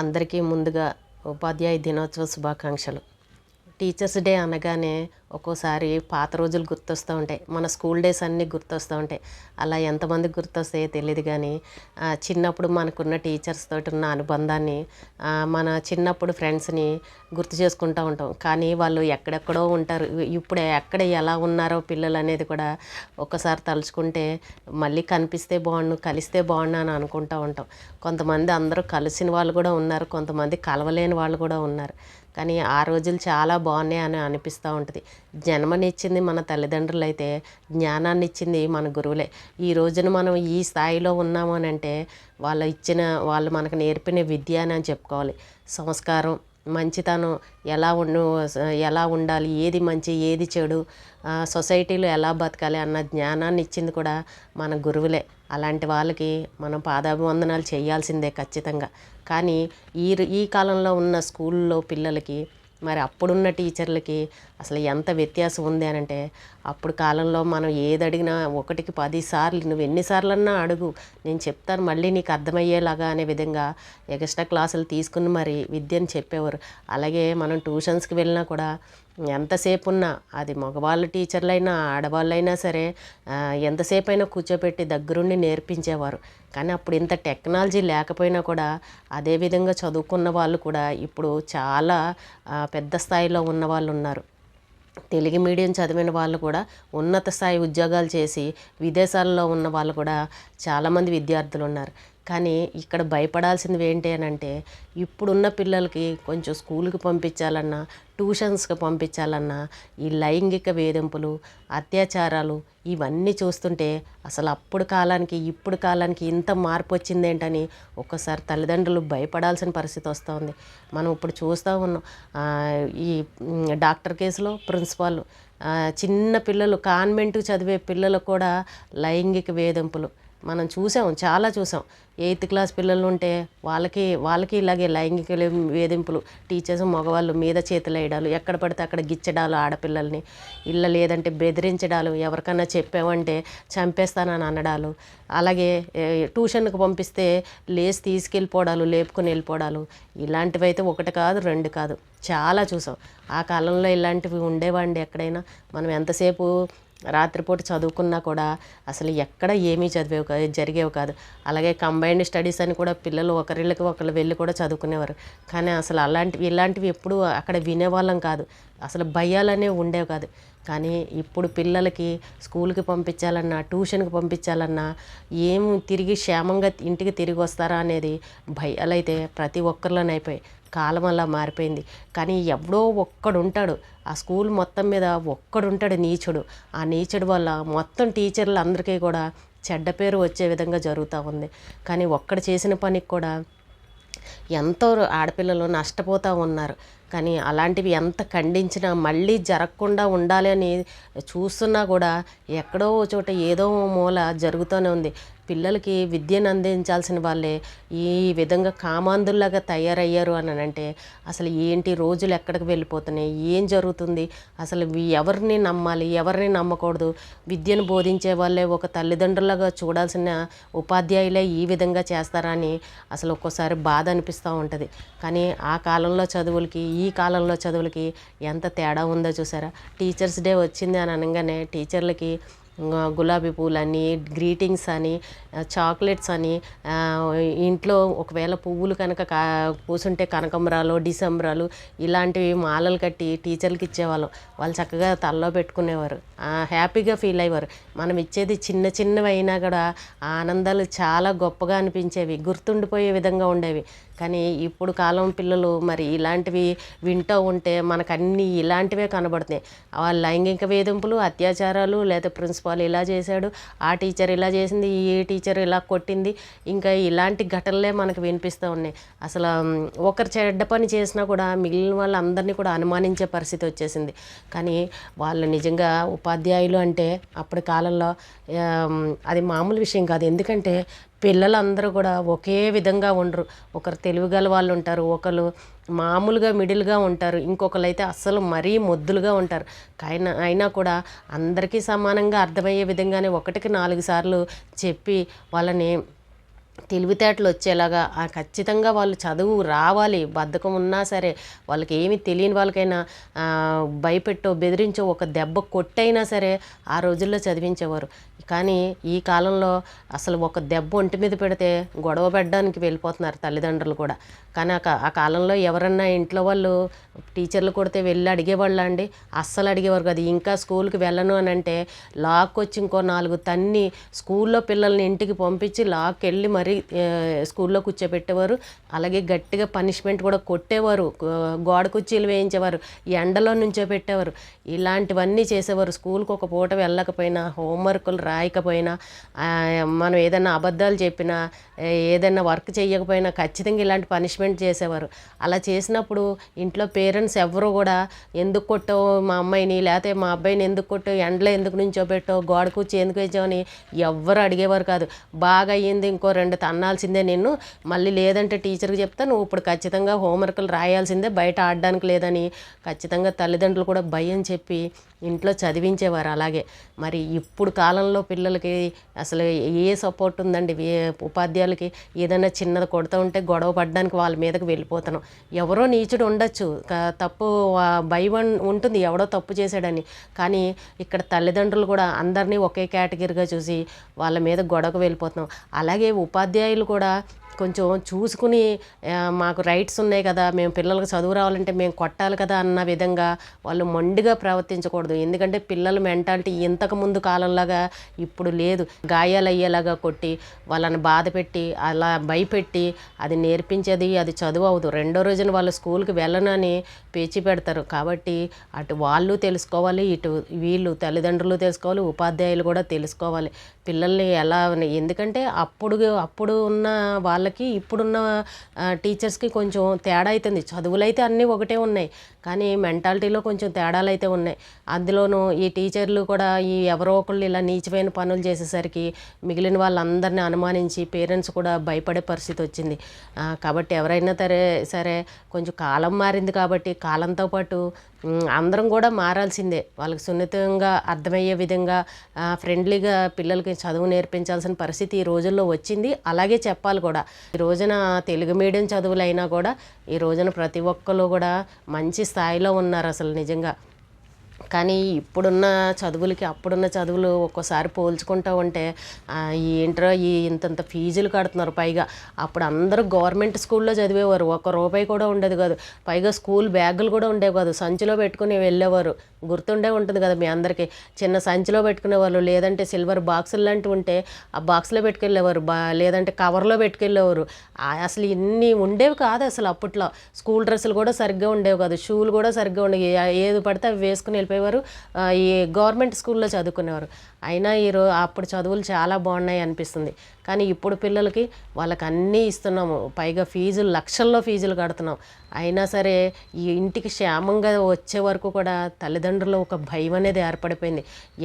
అందరికీ ముందుగా ఉపాధ్యాయ దినోత్సవ శుభాకాంక్షలు. టీచర్స్ డే అనగానే ఒక్కోసారి పాత రోజులు గుర్తొస్తూ ఉంటాయి. మన స్కూల్ డేస్ అన్నీ గుర్తొస్తూ ఉంటాయి. అలా ఎంతమందికి గుర్తొస్తాయో తెలియదు కానీ చిన్నప్పుడు మనకున్న టీచర్స్ తోటి ఉన్న అనుబంధాన్ని మన చిన్నప్పుడు ఫ్రెండ్స్ని గుర్తు చేసుకుంటూ ఉంటాం. కానీ వాళ్ళు ఎక్కడెక్కడో ఉంటారు. ఇప్పుడు ఎక్కడ ఎలా ఉన్నారో పిల్లలు అనేది కూడా ఒక్కసారి తలుచుకుంటే మళ్ళీ కనిపిస్తే బాగుండు కలిస్తే బాగుండు అని అనుకుంటూ ఉంటాం. కొంతమంది అందరూ కలిసిన వాళ్ళు కూడా ఉన్నారు. కొంతమంది కలవలేని వాళ్ళు కూడా ఉన్నారు. కానీ ఆ రోజులు చాలా బాగున్నాయి అని అనిపిస్తూ ఉంటుంది. జన్మనిచ్చింది మన తల్లిదండ్రులు అయితే జ్ఞానాన్ని ఇచ్చింది మన గురువులే. ఈ రోజున మనం ఈ స్థాయిలో ఉన్నాము అని అంటే వాళ్ళు ఇచ్చిన వాళ్ళు మనకు నేర్పిన విద్య అని చెప్పుకోవాలి. సంస్కారం మంచితనం ఎలా ఉండు ఎలా ఉండాలి ఏది మంచి ఏది చెడు సొసైటీలో ఎలా బతకాలి అన్న జ్ఞానాన్ని ఇచ్చింది కూడా మన గురువులే. అలాంటి వాళ్ళకి మనం పాదాభివందనాలు చేయాల్సిందే ఖచ్చితంగా. కానీ ఈ ఈ కాలంలో ఉన్న స్కూల్లో పిల్లలకి మరి అప్పుడున్న టీచర్లకి అసలు ఎంత వ్యత్యాసం ఉంది అని అంటే అప్పుడు కాలంలో మనం ఏది అడిగినా ఒకటికి పది సార్లు నువ్వు ఎన్నిసార్లన్నా అడుగు నేను చెప్తాను మళ్ళీ నీకు అర్థమయ్యేలాగా అనే విధంగా ఎక్స్ట్రా క్లాసులు తీసుకుని మరి విద్యను చెప్పేవారు. అలాగే మనం ట్యూషన్స్కి వెళ్ళినా కూడా ఎంతసేపు ఉన్నా అది మగవాళ్ళ టీచర్లైనా ఆడవాళ్ళైనా సరే ఎంతసేపు అయినా కూర్చోపెట్టి దగ్గరుండి నేర్పించేవారు. కానీ అప్పుడు ఇంత టెక్నాలజీ లేకపోయినా కూడా అదే విధంగా చదువుకున్న వాళ్ళు కూడా ఇప్పుడు చాలా పెద్ద స్థాయిలో ఉన్న వాళ్ళు ఉన్నారు. తెలుగు మీడియం చదివిన వాళ్ళు కూడా ఉన్నత స్థాయి ఉద్యోగాలు చేసి విదేశాల్లో ఉన్న వాళ్ళు కూడా చాలామంది విద్యార్థులు ఉన్నారు. కానీ ఇక్కడ భయపడాల్సింది ఏంటి అని అంటే ఇప్పుడున్న పిల్లలకి కొంచెం స్కూల్కి పంపించాలన్నా ట్యూషన్స్కి పంపించాలన్నా ఈ లైంగిక వేధింపులు అత్యాచారాలు ఇవన్నీ చూస్తుంటే అసలు అప్పుడు కాలానికి ఇప్పుడు కాలానికి ఇంత మార్పు వచ్చింది ఏంటని ఒక్కసారి తల్లిదండ్రులు భయపడాల్సిన పరిస్థితి వస్తుంది. మనం ఇప్పుడు చూస్తూ ఉన్నాం. ఈ డాక్టర్ కేసులో ప్రిన్సిపాల్ చిన్న పిల్లలు కాన్వెంట్ చదివే పిల్లలు కూడా లైంగిక వేధింపులు మనం చూసాం చాలా చూసాం. ఎయిత్ క్లాస్ పిల్లలు ఉంటే వాళ్ళకి వాళ్ళకి ఇలాగే లైంగిక లే- వేధింపులు టీచర్స్ మగవాళ్ళు మీద చేతులు వేయడాలు ఎక్కడ పడితే అక్కడ గిచ్చడాలు ఆడపిల్లల్ని ఇళ్ళ లేదంటే బెదిరించడాలు ఎవరికన్నా చెప్పామంటే చంపేస్తానని అనడాలు. అలాగే ట్యూషన్కి పంపిస్తే లేచి తీసుకెళ్ళిపోవడాలు లేపుకొని వెళ్ళిపోవడాలు ఇలాంటివి అయితే ఒకటి కాదు రెండు కాదు. చాలా చూసాం. ఆ కాలంలో ఇలాంటివి ఉండేవండి ఎక్కడైనా. మనం ఎంతసేపు రాత్రిపూట చదువుకున్నా కూడా అసలు ఎక్కడ ఏమీ చదివేవి కాదు జరిగేవి కాదు. అలాగే కంబైన్డ్ స్టడీస్ అని కూడా పిల్లలు ఒకరిళ్ళకి ఒకరు వెళ్ళి కూడా చదువుకునేవారు. కానీ అసలు అలాంటివి ఇలాంటివి ఎప్పుడూ అక్కడ వినేవాళ్ళం కాదు. అసలు భయాలనే ఉండేవి కాదు. కానీ ఇప్పుడు పిల్లలకి స్కూల్కి పంపించాలన్నా ట్యూషన్కి పంపించాలన్నా ఏం తిరిగి క్షేమంగా ఇంటికి తిరిగి వస్తారా అనేది భయాలైతే ప్రతి ఒక్కరిలోనే కాలం అలా మారిపోయింది. కానీ ఎవడో ఒక్కడుంటాడు. ఆ స్కూల్ మొత్తం మీద ఒక్కడుంటాడు నీచుడు. ఆ నీచుడు వల్ల మొత్తం టీచర్లు అందరికీ కూడా చెడ్డ పేరు వచ్చే విధంగా జరుగుతూ ఉంది. కానీ ఒక్కడు చేసిన పనికి కూడా ఎంతో ఆడపిల్లలు నష్టపోతూ ఉన్నారు. కానీ అలాంటివి ఎంత ఖండించినా మళ్ళీ జరగకుండా ఉండాలి అని చూస్తున్నా కూడా ఎక్కడో ఓ చోట ఏదో మూల జరుగుతూనే ఉంది. పిల్లలకి విద్యను అందించాల్సిన వాళ్ళే ఈ విధంగా కామాంధుల్లాగా తయారయ్యారు అని అంటే అసలు ఏంటి రోజులు ఎక్కడికి వెళ్ళిపోతున్నాయి? ఏం జరుగుతుంది? అసలు ఎవరిని నమ్మాలి? ఎవరిని నమ్మకూడదు? విద్యను బోధించే వాళ్ళే ఒక తల్లిదండ్రులుగా చూడాల్సిన ఉపాధ్యాయులే ఈ విధంగా చేస్తారా అని అసలు ఒక్కోసారి బాధ అనిపిస్తూ ఉంటుంది. కానీ ఆ కాలంలో చదువులకి ఈ కాలంలో చదువులకి ఎంత తేడా ఉందో చూసారా? టీచర్స్ డే వచ్చింది అని అనగానే టీచర్లకి గులాబీ పూలని గ్రీటింగ్స్ అని చాక్లెట్స్ అని ఇంట్లో ఒకవేళ పువ్వులు కనుక కా కూసుంటే కనకంబరాలు డిసెంబరాలు ఇలాంటివి మాలలు కట్టి టీచర్లకి ఇచ్చేవాళ్ళం. వాళ్ళు చక్కగా తల్లో పెట్టుకునేవారు. హ్యాపీగా ఫీల్ అయ్యేవారు. మనం ఇచ్చేది చిన్న చిన్నవి అయినా కూడా ఆనందాలు చాలా గొప్పగా అనిపించేవి గుర్తుండిపోయే విధంగా ఉండేవి. కానీ ఇప్పుడు కాలం పిల్లలు మరి ఇలాంటివి వింటూ ఉంటే మనకు అన్నీ ఇలాంటివే కనబడుతున్నాయి. వాళ్ళ లైంగిక వేధింపులు అత్యాచారాలు లేదా ప్రిన్సిపాల్ ఇలా చేశాడు ఆ టీచర్ ఇలా చేసింది ఈ టీచర్ ఇలా కొట్టింది ఇంకా ఇలాంటి ఘటనలే మనకు వినిపిస్తూ ఉన్నాయి. అసలు ఒకరు చెడ్డ పని చేసినా కూడా మిగిలిన వాళ్ళందరినీ కూడా అనుమానించే పరిస్థితి వచ్చేసింది. కానీ వాళ్ళు నిజంగా ఉపాధ్యాయులు అంటే అప్పటి కాలంలో అది మామూలు విషయం కాదు. ఎందుకంటే పిల్లలందరూ కూడా ఒకే విధంగా ఉండరు. ఒకరు తెలివిగల వాళ్ళు ఉంటారు ఒకరు మామూలుగా మిడిల్గా ఉంటారు ఇంకొకరు అయితే అస్సలు మరీ మొద్దులుగా ఉంటారు. అయినా అయినా కూడా అందరికీ సమానంగా అర్థమయ్యే విధంగానే ఒకటికి నాలుగు సార్లు చెప్పి వాళ్ళని తెలివితేటలు వచ్చేలాగా ఖచ్చితంగా వాళ్ళు చదువు రావాలి బద్ధకం ఉన్నా సరే వాళ్ళకి ఏమి తెలియని వాళ్ళకైనా భయపెట్టో బెదిరించో ఒక దెబ్బ కొట్టైనా సరే ఆ రోజుల్లో చదివించేవారు. కానీ ఈ కాలంలో అసలు ఒక దెబ్బ ఒంటి మీద పెడితే గొడవ పెట్టడానికి వెళ్ళిపోతున్నారు తల్లిదండ్రులు కూడా. కానీ ఆ కాలంలో ఎవరన్నా ఇంట్లో వాళ్ళు టీచర్లు కొడితే వెళ్ళి అడిగేవాళ్ళు అండి? అస్సలు అడిగేవారు కాదు. ఇంకా స్కూల్కి వెళ్ళను అని అంటే లాక్కొచ్చి ఇంకో నాలుగు తన్ని స్కూల్లో పిల్లల్ని ఇంటికి పంపించి లాక్ వెళ్ళి మరి ఆ, స్కూల్లో కూర్చోబెట్టేవారు. అలాగే గట్టిగా పనిష్మెంట్ కూడా కొట్టేవారు. గోడ కుర్చీలు వేయించేవారు. ఎండలో నుంచో పెట్టేవారు ఇలాంటివన్నీ చేసేవారు. స్కూల్కి ఒక పూట వెళ్ళకపోయినా హోంవర్కులు రాయకపోయినా మనం ఏదైనా అబద్ధాలు చెప్పినా ఏదైనా వర్క్ చేయకపోయినా ఖచ్చితంగా ఇలాంటి పనిష్మెంట్ చేసేవారు. అలా చేసినప్పుడు ఇంట్లో పేరెంట్స్ ఎవరు కూడా ఎందుకు కొట్టావు మా అమ్మాయిని? లేకపోతే మా అబ్బాయిని ఎందుకు కొట్టావు? ఎండలో ఎందుకు నుంచోబెట్టావు? గోడ కూర్చి ఎందుకు వేసావని ఎవ్వరు అడిగేవారు కాదు. బాగా అయ్యింది ఇంకో రెండు తన్నాల్సిందే నేను మళ్ళీ లేదంటే టీచర్కి చెప్తా నువ్వు ఇప్పుడు ఖచ్చితంగా హోంవర్క్లు రాయాల్సిందే బయట ఆడడానికి లేదని. ఖచ్చితంగా తల్లిదండ్రులు కూడా భయం చెప్పి ఇంట్లో చదివించేవారు అలాగే. మరి ఇప్పుడు కాలంలో పిల్లలకి అసలు ఏ సపోర్ట్ ఉందండి? ఉపాధ్యాయులకి ఏదైనా చిన్నది కొడుతూ ఉంటే గొడవ పడడానికి వాళ్ళ మీదకి వెళ్ళిపోతున్నాం ఎవరో నీచుడు ఉండొచ్చు. తప్పు భయం ఉంటుంది. ఎవడో తప్పు చేశాడని. కానీ ఇక్కడ తల్లిదండ్రులు కూడా అందరినీ ఒకే కేటగిరీగా చూసి వాళ్ళ మీద గొడవకు వెళ్ళిపోతున్నాం. అలాగే ఉపాధ్యాయులు కూడా కొంచెం చూసుకుని మాకు రైట్స్ ఉన్నాయి కదా మేము పిల్లలకు చదువు రావాలంటే మేము కొట్టాలి కదా అన్న విధంగా వాళ్ళు మొండిగా ప్రవర్తించకూడదు. ఎందుకంటే పిల్లల మెంటాలిటీ ఇంతకు ముందు కాలంలాగా ఇప్పుడు లేదు. గాయాలు అయ్యేలాగా కొట్టి వాళ్ళని బాధ పెట్టి అలా భయపెట్టి అది నేర్పించేది అది చదువు అవదు రెండో రోజున వాళ్ళు స్కూల్కి వెళ్ళనని పేచి పెడతారు. కాబట్టి అటు వాళ్ళు తెలుసుకోవాలి ఇటు వీళ్ళు తల్లిదండ్రులు తెలుసుకోవాలి ఉపాధ్యాయులు కూడా తెలుసుకోవాలి. పిల్లల్ని ఎలా ఎందుకంటే అప్పుడు అప్పుడు ఉన్న వాళ్ళకి ఇప్పుడున్న టీచర్స్కి కొంచెం తేడా అవుతుంది చదువులు అయితే అన్నీ ఒకటే ఉన్నాయి. కానీ మెంటాలిటీలో కొంచెం తేడాలు అయితే ఉన్నాయి. అందులోనూ ఈ టీచర్లు కూడా ఈ ఎవరో ఒకళ్ళు ఇలా నీచమైన పనులు చేసేసరికి మిగిలిన వాళ్ళందరినీ అనుమానించి పేరెంట్స్ కూడా భయపడే పరిస్థితి వచ్చింది. కాబట్టి ఎవరైనా సరే సరే కొంచెం కాలం మారింది కాబట్టి కాలంతో పాటు అందరం కూడా మారాల్సిందే. వాళ్ళకి సున్నితంగా అర్థమయ్యే విధంగా ఫ్రెండ్లీగా పిల్లలకి చదువు నేర్పించాల్సిన పరిస్థితి ఈ రోజుల్లో వచ్చింది. అలాగే చెప్పాలి కూడా. ఈ రోజున తెలుగు మీడియం చదువులైనా కూడా ఈ రోజున ప్రతి ఒక్కరు కూడా మంచి స్థాయిలో ఉన్నారు అసలు నిజంగా. కానీ ఇప్పుడున్న చదువులకి అప్పుడున్న చదువులు ఒక్కోసారి పోల్చుకుంటా ఉంటే ఆ, ఈ ఇంటర్ ఈ ఇంతంత ఫీజులు కడుతున్నారు పైగా. అప్పుడు అందరూ గవర్నమెంట్ స్కూల్లో చదివేవారు. ఒక్క రూపాయి కూడా ఉండేది కాదు. పైగా స్కూల్ బ్యాగులు కూడా ఉండేవి కాదు. సంచిలో పెట్టుకుని వెళ్ళేవారు. గుర్తుండే ఉంటుంది కదా మీ అందరికీ. చిన్న సంచిలో పెట్టుకునేవాళ్ళు లేదంటే సిల్వర్ బాక్సులు లాంటివి ఉంటే ఆ బాక్స్లో పెట్టుకెళ్ళేవారు. బా లేదంటే కవర్లో పెట్టుకెళ్ళేవారు. అసలు ఇన్ని ఉండేవి కాదు అసలు అప్పట్లో. స్కూల్ డ్రెస్సులు కూడా సరిగ్గా ఉండేవి కాదు. షూలు కూడా సరిగ్గా ఉండేవి. ఏది పడితే అవి వేసుకుని వెళ్ళిపోయి చెప్పేవారు ఈ గవర్నమెంట్ స్కూల్లో చదువుకునేవారు. అయినా ఈరో అప్పుడు చదువులు చాలా బాగున్నాయి అనిపిస్తుంది. కానీ ఇప్పుడు పిల్లలకి వాళ్ళకి అన్నీ ఇస్తున్నాము. పైగా ఫీజులు లక్షల్లో ఫీజులు కడుతున్నాం. అయినా సరే ఈ ఇంటికి క్షేమంగా వచ్చే వరకు కూడా తల్లిదండ్రులు ఒక భయం అనేది ఏర్పడిపోయింది.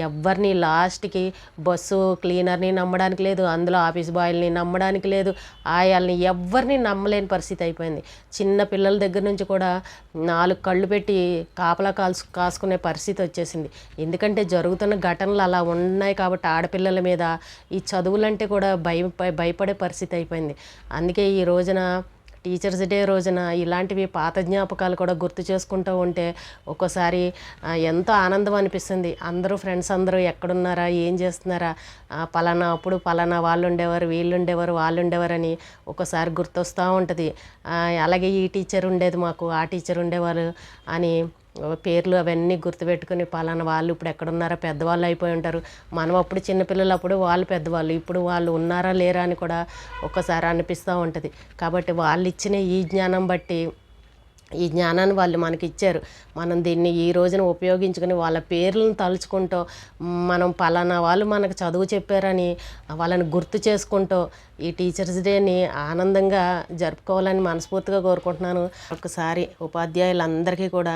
ఎవరిని లాస్ట్కి బస్సు క్లీనర్ని నమ్మడానికి లేదు అందులో ఆఫీస్ బాయ్ని నమ్మడానికి లేదు ఆయాల్ని ఎవరిని నమ్మలేని పరిస్థితి అయిపోయింది. చిన్న పిల్లల దగ్గర నుంచి కూడా నాలుగు కళ్ళు పెట్టి కాపలా కాల్సు కాసుకునే పరిస్థితి వచ్చేసింది. ఎందుకంటే జరుగుతున్న ఘటనలు అలా ఉన్నాయి కాబట్టి ఆడపిల్లల మీద ఈ చదువులంటే కూడా భయం భయపడే పరిస్థితి అయిపోయింది. అందుకే ఈ రోజున టీచర్స్ డే రోజున ఇలాంటివి పాత జ్ఞాపకాలు కూడా గుర్తు చేసుకుంటూ ఉంటే ఒక్కోసారి ఎంతో ఆనందం అనిపిస్తుంది. అందరూ ఫ్రెండ్స్ అందరూ ఎక్కడున్నారా ఏం చేస్తున్నారా? పలానా అప్పుడు పలానా వాళ్ళు ఉండేవారు వీళ్ళు ఉండేవారు వాళ్ళు ఉండేవారని ఒక్కోసారి గుర్తొస్తూ ఉంటుంది. అలాగే ఈ టీచర్ ఉండేది మాకు ఆ టీచర్ ఉండేవారు అని పేర్లు అవన్నీ గుర్తుపెట్టుకుని పలానా వాళ్ళు ఇప్పుడు ఎక్కడున్నారో పెద్దవాళ్ళు అయిపోయి ఉంటారు. మనం అప్పుడు చిన్నపిల్లలు అప్పుడు వాళ్ళు పెద్దవాళ్ళు. ఇప్పుడు వాళ్ళు ఉన్నారా లేరా అని కూడా ఒక్కసారి అనిపిస్తూ ఉంటుంది. కాబట్టి వాళ్ళు ఇచ్చిన ఈ జ్ఞానం బట్టి ఈ జ్ఞానాన్ని వాళ్ళు మనకి ఇచ్చారు మనం దీన్ని ఈ రోజున ఉపయోగించుకుని వాళ్ళ పేర్లను తలుచుకుంటూ మనం పలానా వాళ్ళు మనకు చదువు చెప్పారని వాళ్ళని గుర్తు చేసుకుంటూ ఈ టీచర్స్ డేని ఆనందంగా జరుపుకోవాలని మనస్ఫూర్తిగా కోరుకుంటున్నాను. ఒకసారి ఉపాధ్యాయులందరికీ కూడా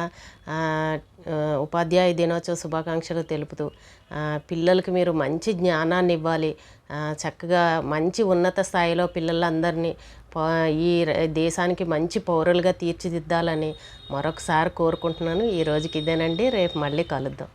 ఉపాధ్యాయ దినోత్సవ శుభాకాంక్షలు తెలుపుతూ పిల్లలకి మీరు మంచి జ్ఞానాన్ని ఇవ్వాలి చక్కగా మంచి ఉన్నత స్థాయిలో పిల్లలందరినీ ఈ దేశానికి మంచి పౌరులుగా తీర్చిదిద్దాలని మరొకసారి కోరుకుంటున్నాను. ఈ రోజుకి ఇదేనండి. రేపు మళ్ళీ కలుద్దాం.